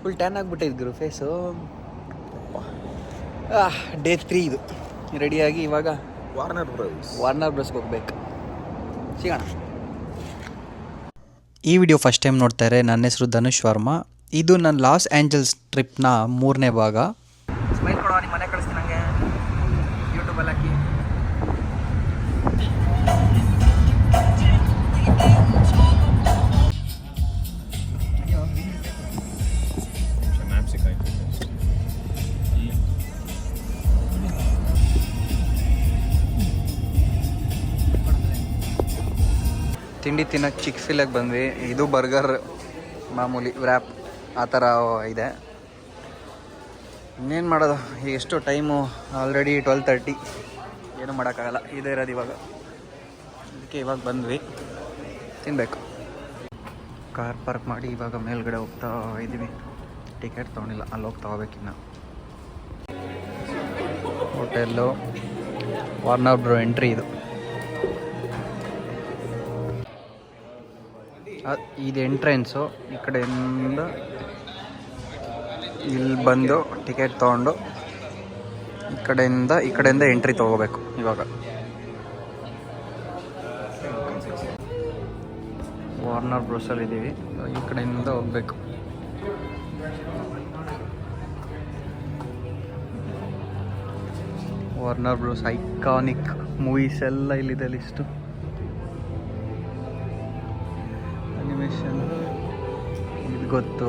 Full tan ಆಗಿಬಿಟ್ಟಿದ್ರು face day three ಇದು. ರೆಡಿಯಾಗಿ ಇವಾಗ ವಾರ್ನರ್ ಬ್ರಸ್ ವಾರ್ನರ್ ಬ್ರಸ್ಗೆ ಹೋಗ್ಬೇಕು. ಸಿಗೋಣ. ಈ ವಿಡಿಯೋ ಫಸ್ಟ್ ಟೈಮ್ ನೋಡ್ತಾರೆ ನನ್ನ ಹೆಸರು ಧನುಷ್ ವರ್ಮಾ. ಇದು ನನ್ನ ಲಾಸ್ ಆ್ಯಂಜಲ್ಸ್ ಟ್ರಿಪ್ನ ಮೂರನೇ ಭಾಗ. ತಿಂಡಿ ತಿನ್ನೋಕ್ಕೆ ಚಿಕ್ಸ್ ಫಿಲಾಗಿ ಬಂದ್ವಿ. ಇದು ಬರ್ಗರ್ ಮಾಮೂಲಿ ವ್ರ್ಯಾಪ್ ಆ ಥರ ಇದೆ. ಇನ್ನೇನು ಮಾಡೋದು? ಎಷ್ಟು ಟೈಮು ಆಲ್ರೆಡಿ ಟ್ವೆಲ್ ತರ್ಟಿ ಏನು ಮಾಡೋಕ್ಕಾಗಲ್ಲ. ಇದೇ ಇರೋದು ಇವಾಗ. ಅದಕ್ಕೆ ಇವಾಗ ಬಂದ್ವಿ. ತಿನ್ನಬೇಕು ಕಾರ್ ಪಾರ್ಕ್ ಮಾಡಿ ಇವಾಗ ಮೇಲ್ಗಡೆ ಹೋಗ್ತಾ ಇದ್ದೀವಿ ಟಿಕೆಟ್ ತೊಗೊಂಡಿಲ್ಲ. ಅಲ್ಲಿ ಹೋಗಿ ತೊಗೋಬೇಕಿನ್ನ ಹೋಟೆಲ್ಲು ವಾರ್ನ್ ಬ್ರೋ ಎಂಟ್ರಿ ಇದು. ಇದು ಎಂಟ್ರೆನ್ಸು. ಈ ಕಡೆಯಿಂದ ಇಲ್ಲಿ ಬಂದು ಟಿಕೆಟ್ ತೊಗೊಂಡು ಈ ಕಡೆಯಿಂದ ಈ ಕಡೆಯಿಂದ ಎಂಟ್ರಿ ತೊಗೋಬೇಕು ಇವಾಗ. ವಾರ್ನರ್ ಬ್ರೋಸಲ್ಲಿ ಇದ್ದೀವಿ. ಈ ಕಡೆಯಿಂದ ಹೋಗ್ಬೇಕು. ವಾರ್ನರ್ ಬ್ರೋಸ್ ಐಕಾನಿಕ್ ಮೂವೀಸ್ ಎಲ್ಲ ಇಲ್ಲಿದೆ ಲಿಸ್ಟು. ಗೊತ್ತು.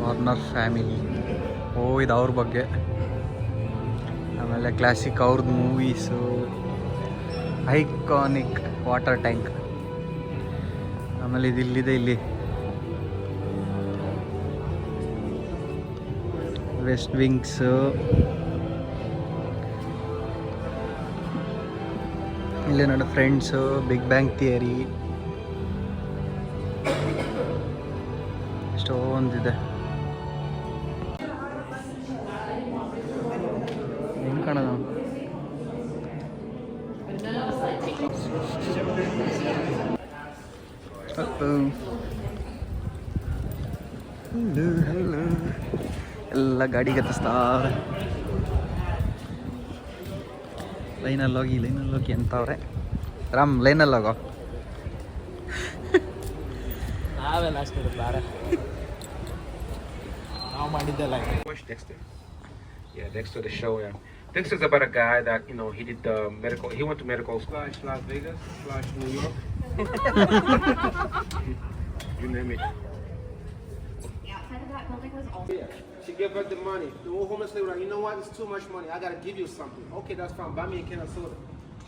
ವಾರ್ನರ್ ಫ್ಯಾಮಿಲಿ ಓ, ಇದು ಅವ್ರ ಬಗ್ಗೆ. ಆಮೇಲೆ ಕ್ಲಾಸಿಕ್ ಅವ್ರದ್ದು ಮೂವೀಸು ಐಕಾನಿಕ್ ವಾಟರ್ ಟ್ಯಾಂಕ್ ಆಮೇಲೆ ಇದು ಇಲ್ಲಿದೆ, ಇಲ್ಲಿ. ವೆಸ್ಟ್ ವಿಂಗ್ಸು ಇಲ್ಲಿ ನನ್ನ ಫ್ರೆಂಡ್ಸು ಬಿಗ್ ಬ್ಯಾಂಗ್ ಥಿಯರಿ ಎಷ್ಟೊಂದಿದೆ ಹೆಂಗೆ ಹಲೋ ಎಲ್ಲ ಗಾಡಿ ಗತಿಸ್ತಾರೆ ಲೈನಲ್ಲಿ ಹೋಗಿ ಲೈನಲ್ಲಿ ಹೋಗಿ ಅಂತವ್ರೆ ರಾಮ್ ಲೈನಲ್ಲಿ ಹೋಗೋ ನಾವೆಲ್ಲ ಅಷ್ಟೇ ಬಾರ ನಾವು ಮಾಡಿದ್ದೆಲ್ಲ Yeah, thanks Yeah, the show. Yeah. Thanks is about a guy that you know he did the medical. He went to medical school. Slash Las Vegas, slash New York. you name it. The outside of that building was also. She gave her the money. The old homeless lady was like, you know what? It's too much money. I gotta give you something. Okay, that's fine. Buy me a can of soda.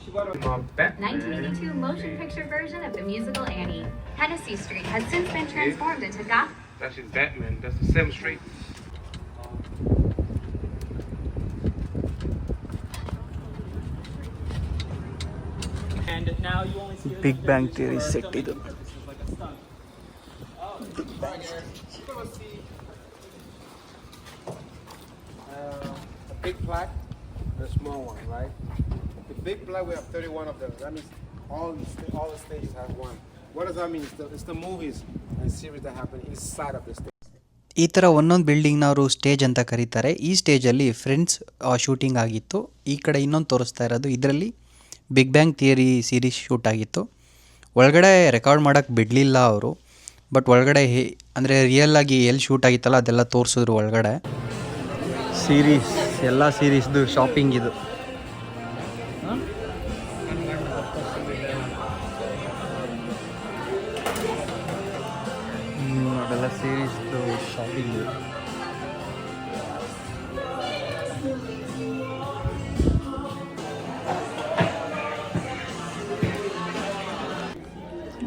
She bought a uh, Batman. 1982 motion picture version of the musical Annie. Hennessy Street has since been transformed into Goth. That's his Batman. That's the Seventh Street. And now you only see Big Bang Theory set ಇದು big plaque, the small one, right? The big plaque, we have 31 of them. That means all all the stages have one. What does that mean? It's the, it's the movies and series that happen inside of the stage. ಈ ಥರ ಒಂದೊಂದು ಬಿಲ್ಡಿಂಗ್ನ ಅವರು stage ಅಂತ ಕರೀತಾರೆ ಈ ಸ್ಟೇಜಲ್ಲಿ friends shooting ಆಗಿತ್ತು ಈ ಕಡೆ ಇನ್ನೊಂದು ತೋರಿಸ್ತಾ ಇರೋದು ಇದರಲ್ಲಿ Big Bang Theory series shoot ಆಗಿತ್ತು ಒಳಗಡೆ ರೆಕಾರ್ಡ್ ಮಾಡೋಕ್ಕೆ ಬಿಡಲಿಲ್ಲ ಅವರು ಬಟ್ ಒಳಗಡೆ ಹೇ ಅಂದರೆ ರಿಯಲ್ ಆಗಿ ಎಲ್ಲಿ ಶೂಟ್ ಆಗಿತ್ತಲ್ಲ ಅದೆಲ್ಲ ತೋರಿಸಿದ್ರು ಒಳಗಡೆ ಸೀರೀಸ್ ಎಲ್ಲ ಸೀರೀಸ್ದು ಶಾಪಿಂಗ್ ಇದು. ಅದೆಲ್ಲ ಸೀರೀಸ್ದು ಶಾಪಿಂಗ್ ಇದು.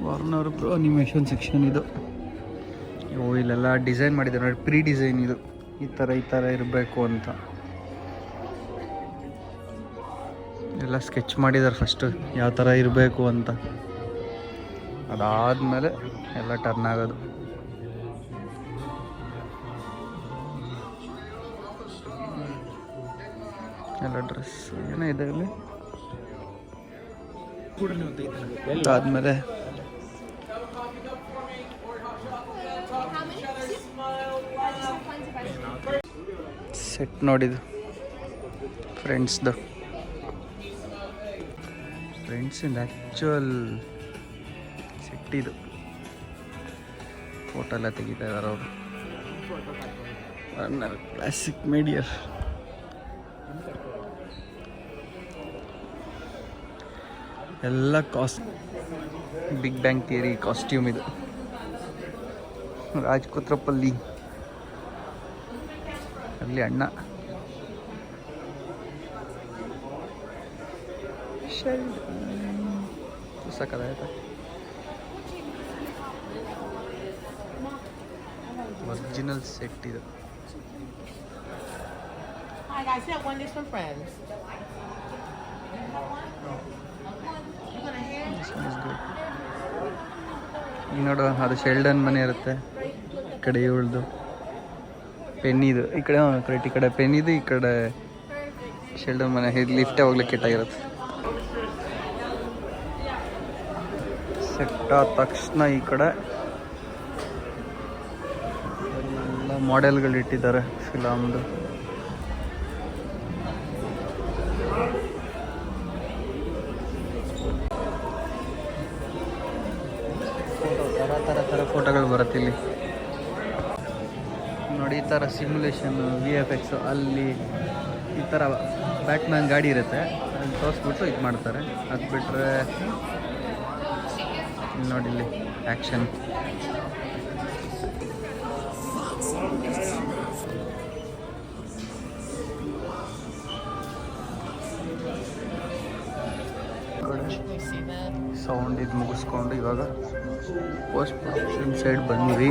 ವಾರ್ನರ್ ಪ್ರೋ ಅನಿಮೇಷನ್ ಸೆಕ್ಷನ್ ಇದು. ಓ ಇಲ್ಲೆಲ್ಲ ಡಿಸೈನ್ ಮಾಡಿದ್ದಾರೆ ನೋಡಿ ಪ್ರೀ ಡಿಸೈನ್ ಇದು. ಈ ಥರ ಈ ಥರ ಇರಬೇಕು ಅಂತ. ಎಲ್ಲ ಸ್ಕೆಚ್ ಮಾಡಿದ್ದಾರೆ ಫಸ್ಟು ಯಾವ ಥರ ಇರಬೇಕು ಅಂತ. ಅದಾದಮೇಲೆ ಎಲ್ಲ ಟರ್ನ್ ಆಗೋದು. ಎಲ್ಲ ಡ್ರೆಸ್ ಏನೇ ಇದೆ ಇಲ್ಲಿ ಅದಾದಮೇಲೆ ಸೆಟ್ ನೋಡಿದ್ದು. ಫ್ರೆಂಡ್ಸ್ದು ಫ್ರೆಂಡ್ಸಿಂದ ಆ್ಯಕ್ಚುಯಲ್ ಸೆಟ್ಟಿದು ಫೋಟೋ ಎಲ್ಲ ತೆಗಿತಾ ಇದ್ದಾರೆ ಅವರು ಕ್ಲಾಸಿಕ್ ಮೀಡಿಯರ್ ಎಲ್ಲ cast Big Bang Theory costume ಇದು. ರಾಜ್ ಕುತ್ರಪಲ್ಲಿ ಅಲ್ಲಿ ಅಣ್ಣ. ಸಕ್ಕದಾಯ್ತಾ ಒರಿಜಿನಲ್ ಸೆಟ್ ಇದು Hi guys, that one this from friends. ಈಗ ನೋಡು ಅದು ಶೆಲ್ಡನ್ ಮನೆ ಇರುತ್ತೆ. ಈ ಕಡೆ ಇವಳ್ದು. ಪೆನ್ನಿದು. ಈ ಕಡೆ ಕರೆಕ್ಟ್ ಈ ಕಡೆ ಪೆನ್ನಿದು ಈ ಕಡೆ. ಶೆಲ್ಡನ್ ಮನೆ. ಲಿಫ್ಟೇ ಹೋಗ್ಲಿಕ್ಕೆ ಕೆಟ್ಟಾಗಿರುತ್ತೆ. ಸೆಟ್ ಆದ ತಕ್ಷಣ ಈ ಕಡೆ ಎಲ್ಲ ಮಾಡೆಲ್ಗಳು ಇಟ್ಟಿದ್ದಾರೆ ಫಿಲಮ್ದು ಥರ ಥರ ಥರ ಫೋಟೋಗಳು ಬರುತ್ತೆ ಇಲ್ಲಿ. ನೋಡಿ, ಈ ಥರ ಸಿಮ್ಯುಲೇಷನ್ ವಿ ಎಫ್ ಎಕ್ಸ್ ಅಲ್ಲಿ ಈ ಥರ ಬ್ಯಾಟ್ಮ್ಯಾನ್ ಗಾಡಿ ಇರುತ್ತೆ. ಅಲ್ಲಿ ತೋರಿಸ್ಬಿಟ್ಟು ಇದು ಮಾಡ್ತಾರೆ. ಅದು ಬಿಟ್ಟರೆ ನೋಡಿ ಇಲ್ಲಿ ಆ್ಯಕ್ಷನ್ ಸೌಂಡ್ ಇದು ಮುಗಿಸ್ಕೊಂಡು ಇವಾಗ ಪೋಸ್ಟ್ ಪ್ರೊಡಕ್ಷನ್ ಸೈಡ್ ಬಂದ್ವಿ.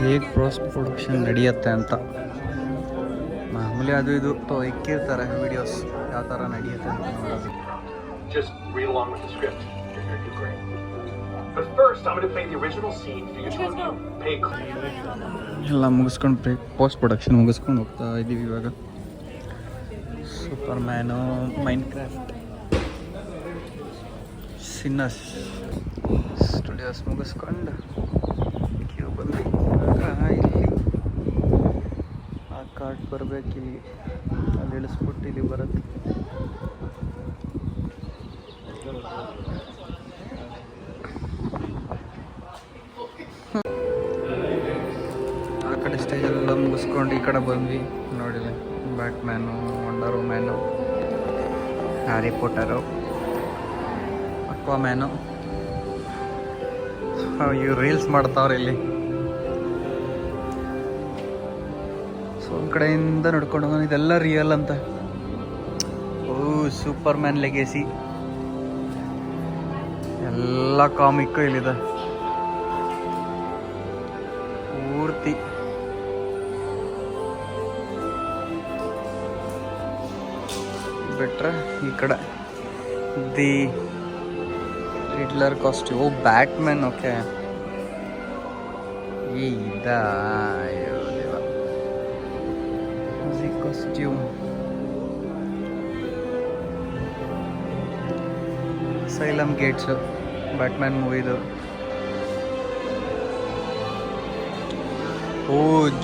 ಹೇಗೆ ಪೋಸ್ಟ್ ಪ್ರೊಡಕ್ಷನ್ ನಡೆಯುತ್ತೆ ಅಂತ. ಮಾಮೂಲಿ ಅದು ಇದು ಇಕ್ಕಿರ್ತಾರೆ ವಿಡಿಯೋಸ್ ಯಾವ ಥರ ನಡೆಯುತ್ತೆ ಅಂತ ನೋಡೋದು. But first, I'm gonna play the original scene for you to review. Pay close. ಎಲ್ಲ ಮುಗಿಸ್ಕೊಂಡು ಬ್ರೇಕ್ ಪೋಸ್ಟ್ ಪ್ರೊಡಕ್ಷನ್ ಮುಗಿಸ್ಕೊಂಡು ಹೋಗ್ತಾ ಇದ್ದೀವಿ ಇವಾಗ ಸೂಪರ್ ಮ್ಯಾನು ಮೈಂಡ್ ಕ್ರಾಫ್ಟ್ ಸಿನ್ನಸ್ ಸ್ಟುಡಿಯೋಸ್ ಮುಗಿಸ್ಕೊಂಡು ಕ್ಯೂ ಬಂದು ಇಲ್ಲಿ ಆ ಕಾರ್ಟ್ ಬರಬೇಕು ಇಲ್ಲಿ ಅಲ್ಲಿ ಇಳಿಸ್ಬಿಟ್ಟು ಇಲ್ಲಿ ಬರುತ್ತೆ ಕಡೆ ಬಂದ್ವಿ. ನೋಡಿಲ್ಲ. Batman Wonder Man Harry Potter Aquaman ಇವ್ರು ರೀಲ್ಸ್ ಮಾಡ್ತಾವ್ರೆ ಇಲ್ಲಿ. ಸೊ ಒಂದು ಕಡೆಯಿಂದ ನೋಡ್ಕೊಂಡು ಇದೆಲ್ಲ ರಿಯಲ್ ಅಂತ. ಓ ಸೂಪರ್ ಮ್ಯಾನ್ ಲೆಗೇಸಿ ಎಲ್ಲ ಕಾಮಿಕ್ಕು ಇಲ್ಲಿದೆ. ಬಿಟ್ರೆ ಈ ಕಡೆ the Hitler costume. Oh Batman okay ಏ ಇದ ಕಾಸ್ಟ್ಯೂಮ್. ಸೈಲಮ್ ಗೇಟ್ಸು ಬ್ಯಾಟ್ಮ್ಯಾನ್ ಮೂವಿದು. ಓ,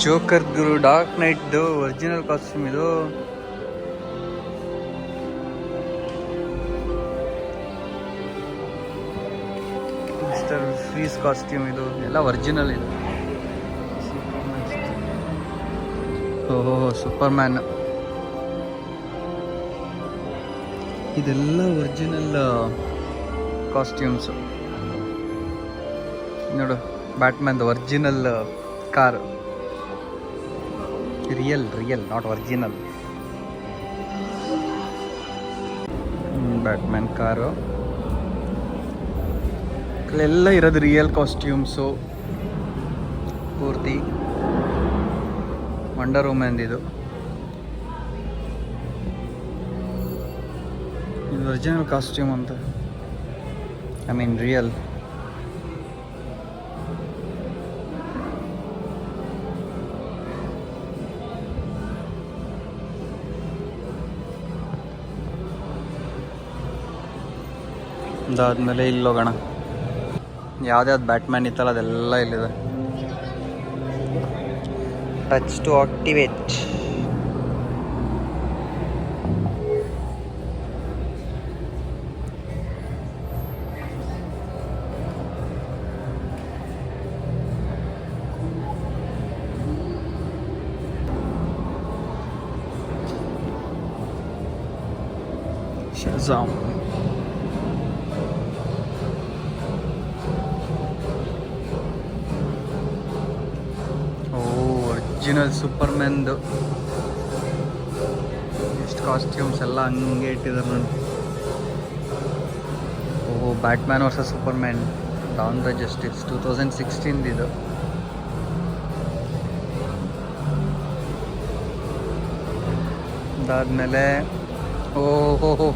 ಜೋಕರ್ ಗುರು ಡಾರ್ಕ್ ನೈಟ್ದು ಒರಿಜಿನಲ್ ಕಾಸ್ಟ್ಯೂಮ್ ಇದು. ಮಿಸ್ಟರ್ ಫ್ರೀಸ್ ಕಾಸ್ಟ್ಯೂಮ್ ಇದು. ಎಲ್ಲ ಒರಿಜಿನಲ್ ಇದು. ಓಹೋ ಸೂಪರ್ ಮ್ಯಾನ್ ಇದೆಲ್ಲ ಒರಿಜಿನಲ್ ಕಾಸ್ಟ್ಯೂಮ್ಸು ನೋಡು Batman original car real real not original Batman car ಇಲ್ಲೆಲ್ಲ ಇರೋದು ರಿಯಲ್ ಕಾಸ್ಟ್ಯೂಮ್ಸು ಪೂರ್ತಿ ವಂಡರ್ ಇದು. ಇದು ಒರಿಜಿನಲ್ ಕಾಸ್ಟ್ಯೂಮ್ ಅಂತ. ಐ ಮೀನ್ ರಿಯಲ್ ಅದಾದಮೇಲೆ ಇಲ್ಲಿ ಯಾವ್ದ್ಯಾವ್ದು ಬ್ಯಾಟ್ಮ್ಯಾನ್ ಇತ್ತಲ್ಲ ಅದೆಲ್ಲ ಇಲ್ಲಿದೆ touch to activate Shazam. Original ಸೂಪರ್ಮ್ಯಾನ್ದು ಎಷ್ಟು ಕಾಸ್ಟ್ಯೂಮ್ಸ್ ಎಲ್ಲ ಹಂಗೆ ಇಟ್ಟಿದ್ದಾರೆ ನಾನು ಓ Batman versus Superman dawn the justice two thousand ಸಿಕ್ಸ್ಟೀನ್ದು ಇದು. ಅದಾದಮೇಲೆ, ಓಹೋ ಹೋ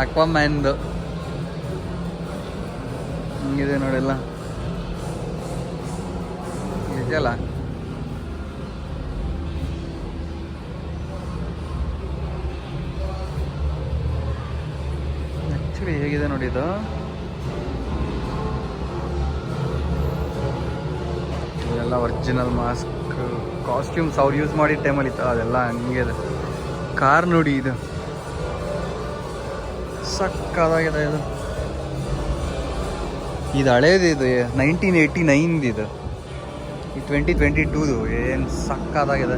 ಅಕ್ವಾಮ್ಯಾನ್ದು ಹಿಂಗಿದೆ ನೋಡಿಲ್ಲ. ಇದೆಯಲ್ಲ? ಆ್ಯಕ್ಚುಲಿ ಹೇಗಿದೆ ನೋಡಿ ಇದು? ಎಲ್ಲ ಒರಿಜಿನಲ್ ಮಾಸ್ಕ್ ಕಾಸ್ಟ್ಯೂಮ್ಸ್ ಅವ್ರು ಯೂಸ್ ಮಾಡಿದ ಟೈಮಲ್ಲಿ ಇತ್ತು. ಅದೆಲ್ಲ ಹಂಗೆ ಇದೆ. ಕಾರ್ ನೋಡಿ ಇದು. ಸಕ್ಕದಾಗಿದೆ ಇದು. ಇದು ಹಳೇದು ಇದು ನೈನ್ಟೀನ್ ಏಯ್ಟಿ ನೈನ್ದು ಇದು. ಟ್ವೆಂಟಿ ಟ್ವೆಂಟಿ ಟೂದು ಏನು ಸಕ್ಕದಾಗಿದೆ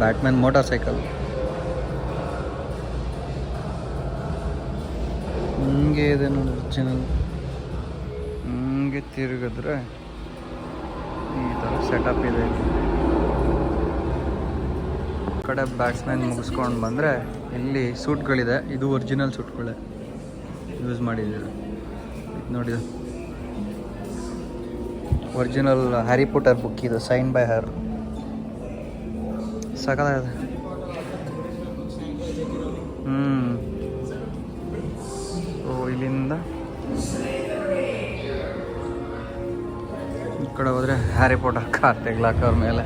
ಬ್ಯಾಟ್ಮ್ಯಾನ್ ಮೋಟಾರ್ ಸೈಕಲ್. ಹಿಂಗೆ ಇದೆ ನೋಡಿ ಒರಿಜಿನಲ್ ಹಿಂಗೆ ತಿರುಗಿದ್ರೆ ಈ ಥರ ಸೆಟಪ್ ಇದೆ. ಕಡೆ ಬ್ಯಾಟ್ಸ್ಮ್ಯಾನ್ ಮುಗಿಸ್ಕೊಂಡು ಬಂದರೆ ಇಲ್ಲಿ ಸೂಟ್ಗಳಿದೆ. ಇದು ಒರಿಜಿನಲ್ ಸೂಟ್ಗಳೇ. ಯೂಸ್ ಮಾಡಿದ್ದೀವಿ ಇದು ನೋಡಿ. ಒರಿಜಿನಲ್ ಹ್ಯಾರಿ ಪುಟರ್ ಬುಕ್ ಇದು ಸೈನ್ ಬೈ ಹರ್ ಸಕಲಾಗಿದೆ ಹ್ಞೂ ಓ ಇಲ್ಲಿಂದ ಈ ಕಡೆ ಹೋದರೆ ಹ್ಯಾರಿ ಪೋಟರ್ ಕಾರ್ ತೆಗ್ಲಾಕ ಅವ್ರ ಮೇಲೆ.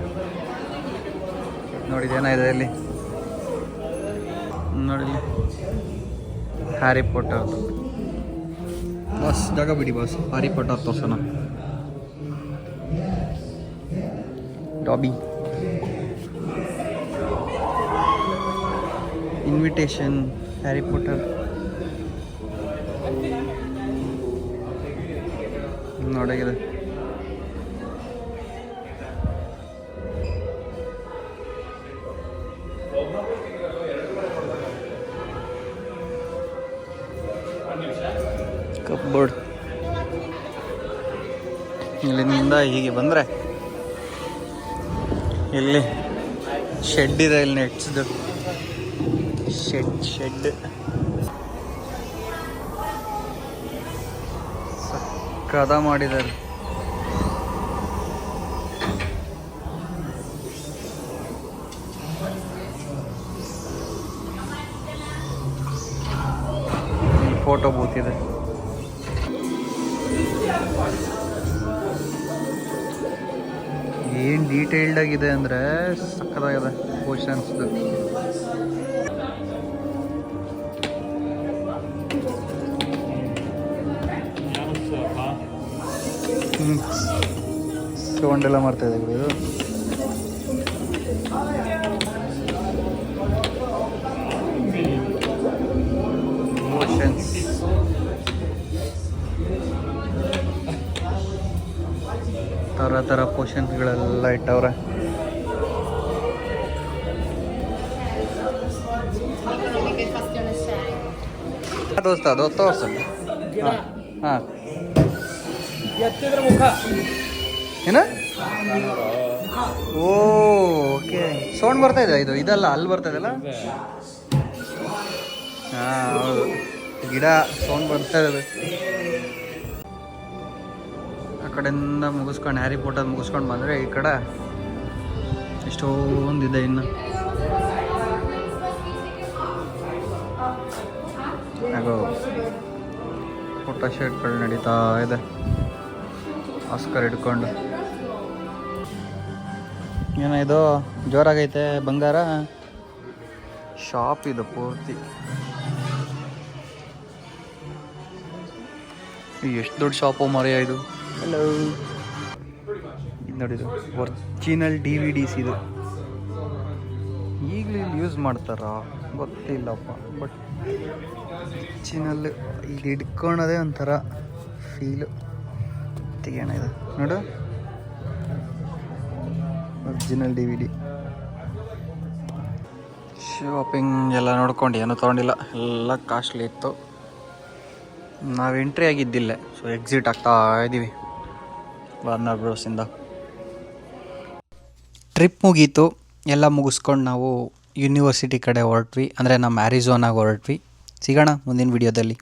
ನೋಡಿ ಏನಾಗಿದೆ ಇಲ್ಲಿ? ನೋಡಿ. Harry Potter. ಬಸ್ ಜಾಗ ಬಿಡಿ ಬಸ್. ಹ್ಯಾರಿ ಪೋಟರ್ ತೋರ್ಸೋಣ. ಡಾಬಿ. ಇನ್ವಿಟೇಷನ್ ಹ್ಯಾರಿ ಪೋಟರ್ ನೋಡಗಿದೆ. ಕಪ್ಬೋರ್ಡ್ ಇಲ್ಲಿಂದ ಹೀಗೆ ಬಂದರೆ ಇಲ್ಲಿ ಶೆಡ್ ಇದೆ ಇಲ್ಲಿ ನೆಟ್ಸ್ದು. ಶೆಡ್ ಶೆಡ್ ಸಕ್ಕದ ಮಾಡಿದ್ದಾರೆ. ಫೋಟೋ ಬೂತ್ ಇದೆ ಏನು ಡೀಟೇಲ್ಡ್ ಆಗಿದೆ ಅಂದ್ರೆ ಸಕ್ಕದಾಗಿದೆ ಪೋರ್ಷನ್ಸ್ದು ಸೌಂಡ್ ಎಲ್ಲ ಮಾಡ್ತಾ ಇದೆ ಇದು ಪೋರ್ಷನ್ಸ್ ಥರ ಥರ ಪೋಷನ್ಸ್ಗಳೆಲ್ಲ ಇಟ್ಟವ್ರೆ. ದೋಸ್ತ ದೋಸ್ತ ತೋರ್ಸು. ಹಾಂ. ಹಾಂ. ಎತ್ತಿದ್ರ ಮುಖ. ಏನ? ಓಕೆ. ಸೌಂಡ್ ಬರ್ತಾ ಇದೆ? ಇದು, ಇದಲ್ಲ, ಅಲ್ಲಿ ಬರ್ತಾ ಇದೆಲ್ಲ ಹಾಂ ಗಿಡ, ಸೌಂಡ್ ಬರ್ತಾ ಇದೆ. ಆ ಕಡೆಯಿಂದ ಮುಗಿಸ್ಕೊಂಡು, ಹ್ಯಾರಿ ಪೋಟರ್ ಮುಗಿಸ್ಕೊಂಡು ಬಂದರೆ ಈ ಕಡೆ ಎಷ್ಟೊಂದಿದೆ ಇನ್ನು. ಹಾಗೂ ಫೋಟೋ ಶೂಟ್ಗಳು ನಡೀತಾ ಇದೆ. ಆಸ್ಕರ್ ಹಿಡ್ಕೊಂಡು. ಏನೋ ಇದು ಜೋರಾಗೈತೆ ಬಂಗಾರ. ಶಾಪ್ ಇದು ಪೂರ್ತಿ. ಎಷ್ಟು ದೊಡ್ಡ ಶಾಪು ಮರೆಯ ಇದು. ಹಲೋ ಇದು ನೋಡಿದು ಒರ್ಜಿನಲ್ ಡಿ ವಿ ಡಿಸ್ ಇದು. ಈಗಲೂ ಇಲ್ಲಿ ಯೂಸ್ ಮಾಡ್ತಾರಾ? ಗೊತ್ತಿಲ್ಲಪ್ಪ ಬಟ್ ಒರ್ಜಿನಲ್ ಇಲ್ಲಿ ಹಿಡ್ಕೊಳೋದೇ ಒಂಥರ ಫೀಲು ತೆಗಿಯೋಣ ಇದು. ನೋಡು. Original D V D shopping ಎಲ್ಲ ನೋಡ್ಕೊಂಡು ಏನೂ ತೊಗೊಂಡಿಲ್ಲ. ಎಲ್ಲ ಕಾಸ್ಟ್ಲಿ ಇತ್ತು. ನಾವು ಎಂಟ್ರಿ ಆಗಿದ್ದಿಲ್ಲ ಸೊ ಎಕ್ಸಿಟ್ ಆಗ್ತಾ ಇದ್ದೀವಿ ವಾರ್ನರ್ ಬ್ರೋಸಿಂದ ಟ್ರಿಪ್ ಮುಗೀತು. ಎಲ್ಲ ಮುಗಿಸ್ಕೊಂಡು ನಾವು ಯೂನಿವರ್ಸಿಟಿ ಕಡೆ ಹೊರಟ್ವಿ. ಅಂದರೆ ನಮ್ಮ ಆ್ಯರಿಝೋನಾಗ ಹೊರಟ್ವಿ. ಸಿಗೋಣ ಮುಂದಿನ ವಿಡಿಯೋದಲ್ಲಿ